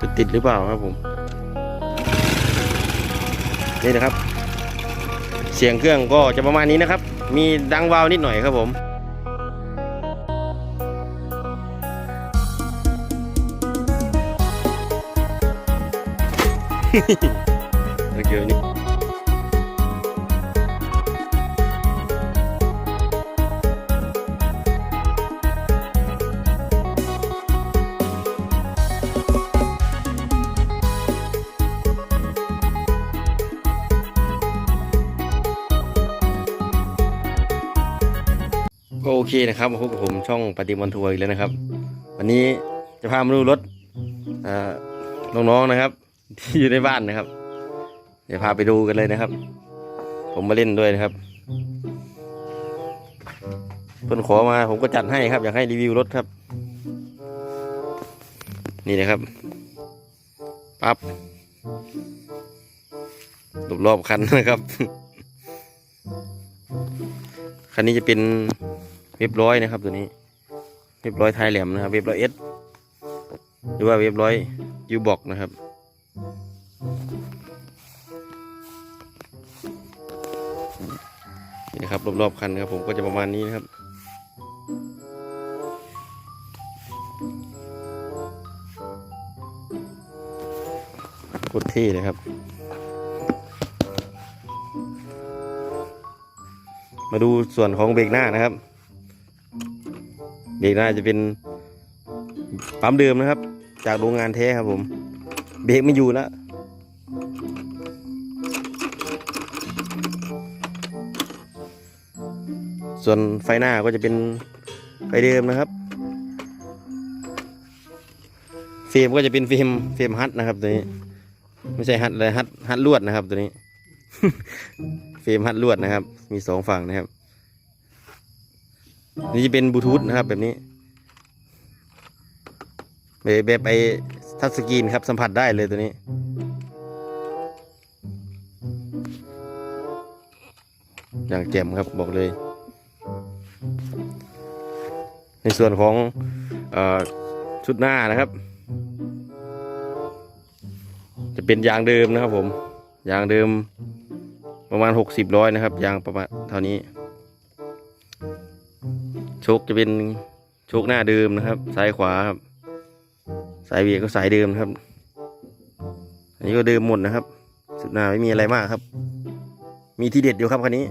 จะติดหรือเปล่าครับผม นี่นะครับ เสียงเครื่องก็จะประมาณนี้นะครับ มีดังวาวนิดหน่อยครับผมโอเคนี่ เคนะครับมาพบกับผมช่องปฏิบันทัวร์อีกแล้วนะครับ วันนี้จะพามาดูรถอ่าน้องๆนะครับ ที่อยู่ในบ้านนะครับ เดี๋ยวพาไปดูกันเลยนะครับ ผมมาเล่นด้วยนะครับเพิ่อนขอมาผมก็จัดให้ครับ อยากให้รีวิวรถครับ นี่นะครับปั๊บรอบรอบๆคันนะครับคันนี้จะเป็น เว็บร้อยนะครับตัวนี้เว็บร้อยไทยแหลมนะครับ เว็บร้อยเอสหรือว่าเว็บร้อยยูบอกนะครับ นี่นะครับรอบๆคันครับผมก็จะประมาณนี้นะครับโคตรเท่เลยครับ มาดูส่วนของเบรกหน้านะครับ เบรกหน้าจะเป็นปั๊มเดิมนะครับ จากโรงงานแท้ครับผม เบรกไม่อยู่แล้วส่วนไฟหน้าก็จะเป็นไฟเดิมนะครับเฟรมก็จะเป็นเฟรมเฟรมฮัทนะครับตัวนี้ ไม่ใช่ฮัทเลยฮัทฮัทลวดนะครับตัวนี้ เฟรมฮัทลวดนะครับ มีสองฝั่งนะครับ นี่จะเป็นบลูทูธนะครับแบบนี้แบบไอทัชสกรีนครับสัมผัสได้เลยตัวนี้ อย่างแจ่มครับบอกเลย ในส่วนของออชุดหน้านะครับ จะเป็นยางเดิมนะครับผม ยางเดิมประมาณหกสิบร้อยนะครับ ยางประมาณเท่านี้ ชคจะเป็นชคหน้าเดิมนะครับซ้ายขวาครับสายเบียร์ก็สายเดิมนะครับ อันนี้ก็เดิมหมดนะครับ สุดหน้าไม่มีอะไรมากครับ มีที่เด็ดอยู่ครับคันนี้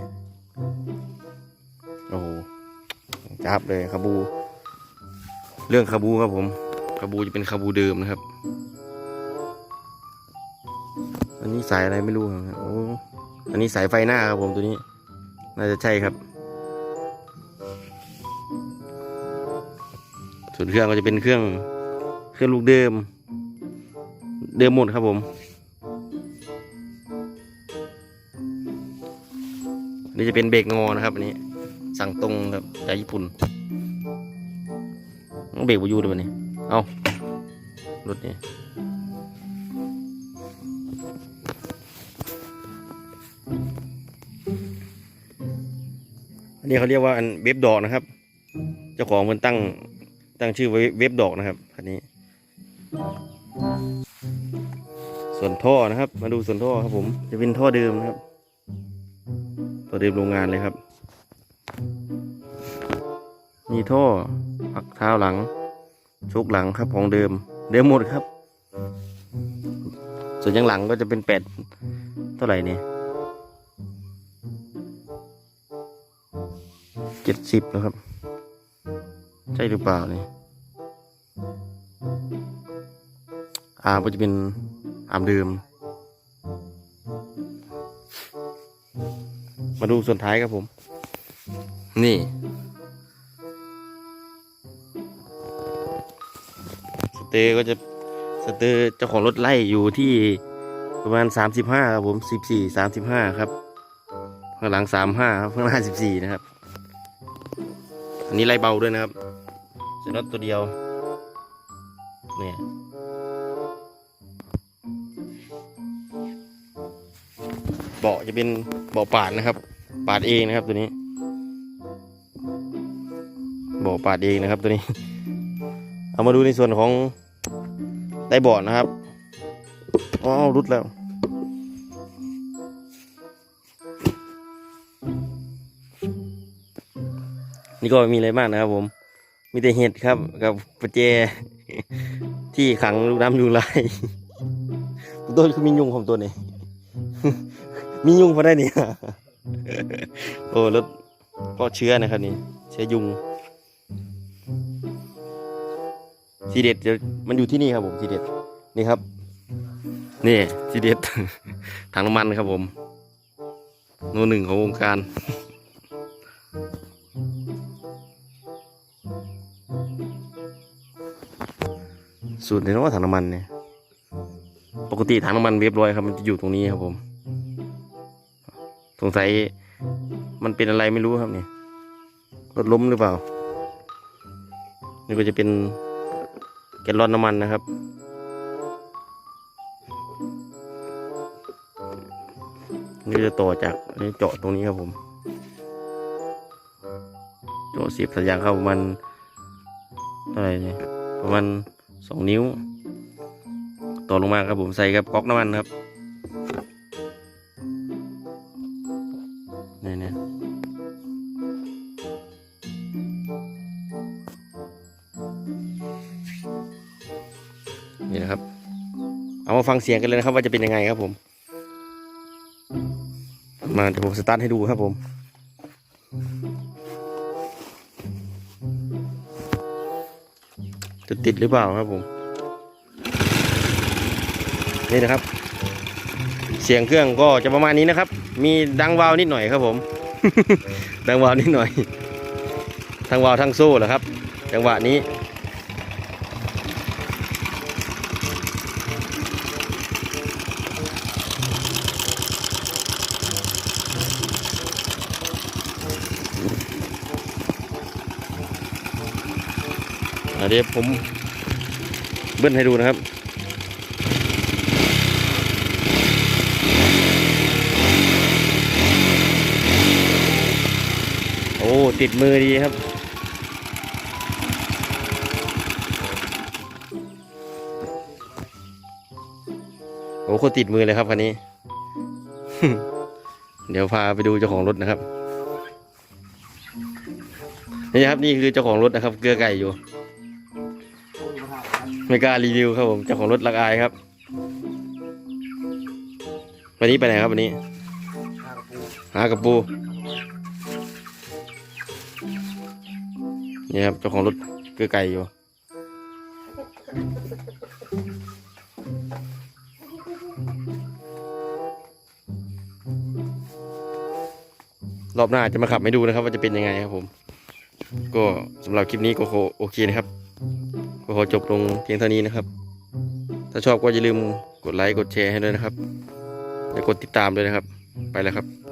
โอ้โหจับเลยคาบู เรื่องคาบูครับผมคาบูจะเป็นคาบูเดิมนะครับ อันนี้สายอะไรไม่รู้ครับ โอ้ อันนี้สายไฟหน้าครับผมตัวนี้ น่าจะใช่ครับ ส่วนเครื่องก็จะเป็นเครื่องเครื่องลูกเดิม เดิมหมดครับผมนนี้จะเป็นเบรกงอนะครับอันนี้ สั่งตรงครับจากญี่ปุ่นต้องเบรกบอยูด้วยวันนี้ เอารถนี่อันนี้เขาเรียกว่าอันเว็บดอกนะครับ เจ้าของมันตั้ง ตั้งชื่อไว้เว็บดอกนะครับคันนี้ ส่วนท่อนะครับ มาดูส่วนท่อครับผม จะเป็นท่อเดิมนะครับท่อเดิมโรงงานเลยครับ มีท่อพักเท้าหลังชุกหลังครับของเดิม เดิมหมดครับ ส่วนยังหลังก็จะเป็นแปดเท่าไหร่เนี่ยเจ็ดสิบแล้วครับ ใช่หรือเปล่านี่อาร์มก็จะเป็นอามเดิม มาดูส่วนท้ายครับผม นี่ สเตอร์ก็จะสเตอร์เจ้าของรถไล่อยู่ที่ประมาณสามสิบห้าครับผมสิบสี่สามสิบห้าครับ ข้างหลังสามห้าครับ ข้างหน้าสิบสี่นะครับ อันนี้ไล่เบาด้วยนะครับ เส้นรถตัวเดียว เนี่ยเบาะจะเป็นเบาะปาดนะครับ ปาดเองนะครับตัวนี้เบาะปาดเองนะครับตัวนี้ เอามาดูในส่วนของได้เบาะนะครับอ๋อรุดแล้วนี่ก็ไม่มีอะไรมากนะครับผม มีแต่เห็ดครับ กับประแจ ที่ขังลูกน้ำยุงลายตัวคือมียุงผมตัวนี้ มียุงพอได้เนี่ยโอ้รถก็เชื้อนะครับนี่เชื้อยุงทีเด็ดมันอยู่ที่นี่ครับผมทีเด็ดนี่ครับ นี่ทีเด็ดถังน้ำมันครับผมโนหนึ่งของวงการ สูตรเดี๋ยวว่าถังน้ำมันเนี่ย ปกติถังน้ำมันเรียบร้อยครับ มันจะอยู่ตรงนี้ครับผม สงสัยมันเป็นอะไรไม่รู้ครับเนี่ยรถล้มหรือเปล่า นี่ก็จะเป็นแกลลอนน้ำมันนะครับ นี่จะต่อจากนนี้เจาะตรงนี้ครับผม เจาะเสียบสัญญาณเข้าประมาณเท่าไรเนี่ยประมาณ สองนิ้ว ต่อลงมาครับผมใส่กับก๊อกน้ำมันครับเนี่ยเนี่ยนี่นะครับ เอามาฟังเสียงกันเลยนะครับ ว่าจะเป็นยังไงครับผม มาเดี๋ยวผมสตาร์ทให้ดูครับผม จะติดหรือเปล่าครับผม นี่นะครับ เสียงเครื่องก็จะประมาณนี้นะครับ มีดังวาวนิดหน่อยครับผม ดังวาวนิดหน่อย ทั้งวาวทั้งโซ่แหละครับ จังหวะนี้ เดี๋ยวผมเบิ้ลให้ดูนะครับโอ้ติดมือดีครับโอ้โคตรติดมือเลยครับคันนี้ เดี๋ยวพาไปดูเจ้าของรถนะครับนี่ครับนี่คือเจ้าของรถนะครับ เกลือไก่อยู่ ไม่กล้ารีวิวครับผมเจ้าของรถลักอายครับ วันนี้ไปไหนครับวันนี้ หากระปูนี่ครับเจ้าของรถเกือไก่อยู่รอบหน้าจะมาขับให้ดูนะครับ ว่าจะเป็นยังไงครับผม ก็สำหรับคลิปนี้ก็โอเคนะครับ ก็ขอจบลงเพียงเท่านี้นะครับ ถ้าชอบก็อย่าลืมกดไลค์กดแชร์ให้ด้วยนะครับ และกดติดตามด้วยนะครับ ไปแล้วครับ